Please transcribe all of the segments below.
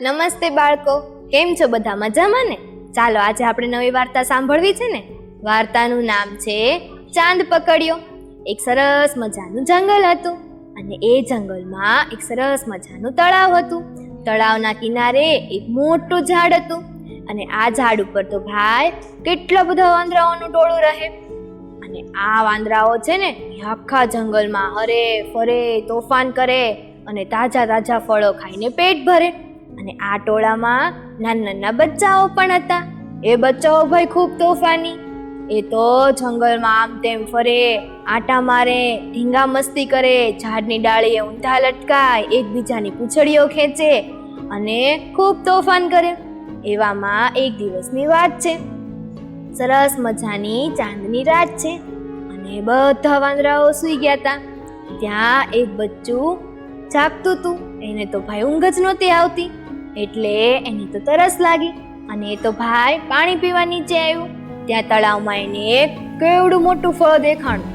નમસ્તે બાળકો, કેમ છો બધા મજામાં ને? ચાલો આજે આપણે નવી વાર્તા સાંભળવી છે ને? વાર્તાનું નામ છે ચાંદ પકડ્યો. એક સરસ મજાનું જંગલ હતું અને એ જંગલમાં એક સરસ મજાનું તળાવ હતું. તળાવના કિનારે એક મોટું ઝાડ હતું અને આ ઝાડ ઉપર તો ભાઈ કેટલા બધા વાંદરાઓનું ટોળું રહે. અને આ વાંદરાઓ છે ને આખા જંગલમાં હરે ફરે, તોફાન કરે અને તાજા તાજા ફળો ખાઈને પેટ ભરે. અને આ ટોળામાં નાના નાના બચ્ચાઓ પણ હતા. એ બચ્ચાઓ ભાઈ ખૂબ તોફાની. એ તો જંગલમાં આમ તેમ ફરે, આટા મારે, ઢીંગા મસ્તી કરે, ઝાડની ડાળીએ ઊંધા લટકાય, એકબીજાની પૂંછડીઓ ખેંચે અને ખૂબ તોફાન કરે. એવામાં એક દિવસની વાત છે. સરસ મજાની ચાંદની રાત છે અને બધા વાંદરાઓ સૂઈ ગયા હતા ત્યાં એક બચ્ચું જાગતું હતું એને તો ભાઈ ઊંઘ જ નહોતી આવતી. એટલે એને તો તરસ લાગી અને એ તો ભાઈ પાણી પીવા નીચે આવ્યું. ત્યાં તળાવમાં એને કેવડું મોટું ફળ દેખાણું.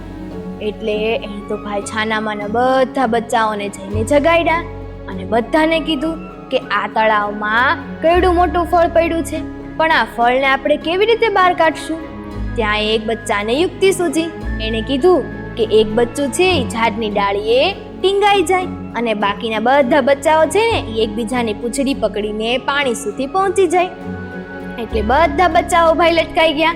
એટલે એને તો ભાઈ છાનામાના બધા બચ્ચાઓને જઈને જગાડ્યા અને બધાને કીધું કે આ તળાવમાં કેવડું મોટું ફળ પડ્યું છે, પણ આ ફળને આપણે કેવી રીતે બહાર કાઢશું? ત્યાં એક બચ્ચાને યુક્તિ સૂજી. એણે કીધું કે એક બચ્ચું છે, એ ઝાડની ડાળીએ ટીંગાઈ જાય અને બાકીના બધા બચ્ચાઓ છે ને એ એકબીજાની પૂંછડી પકડીને પાણી સુધી પહોંચી જાય. એટલે બધા બચ્ચાઓ ભાઈ લટકાઈ ગયા.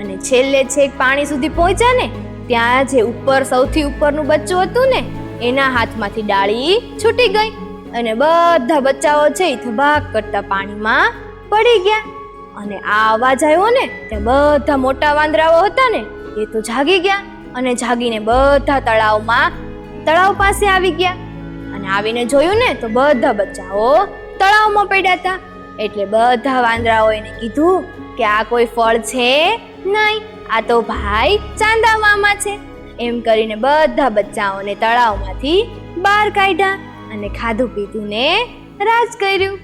અને છેલ્લે છેક પાણી સુધી પહોંચ્યા ને, ત્યાં જે ઉપર સૌથી ઉપરનું બચ્ચું હતું ને, એના હાથમાંથી ડાળી છૂટી ગઈ અને બધા બચ્ચાઓ છે એ ધબાક કરતા પાણીમાં પડી ગયા. અને આ અવાજ આવ્યો ને, ત્યાં બધા મોટા વાંદરાઓ હતા ને, એ તો જાગી ગયા અને જાગીને બધા તળાવમાં તળાવ પાસે આવી ગયા. અને આવીને જોયું ને, તો બધા બચ્ચાઓ તળાવમાં પડ્યા હતા. એટલે બધા વાંદરાઓ એને કીધું કે આ કોઈ ફળ છે નહીં, આ તો ભાઈ ચાંદા મામા છે. એમ કરીને બધા બચ્ચાઓને તળાવમાંથી બહાર કાઢ્યા અને ખાધું પીધું ને રાજ કર્યું.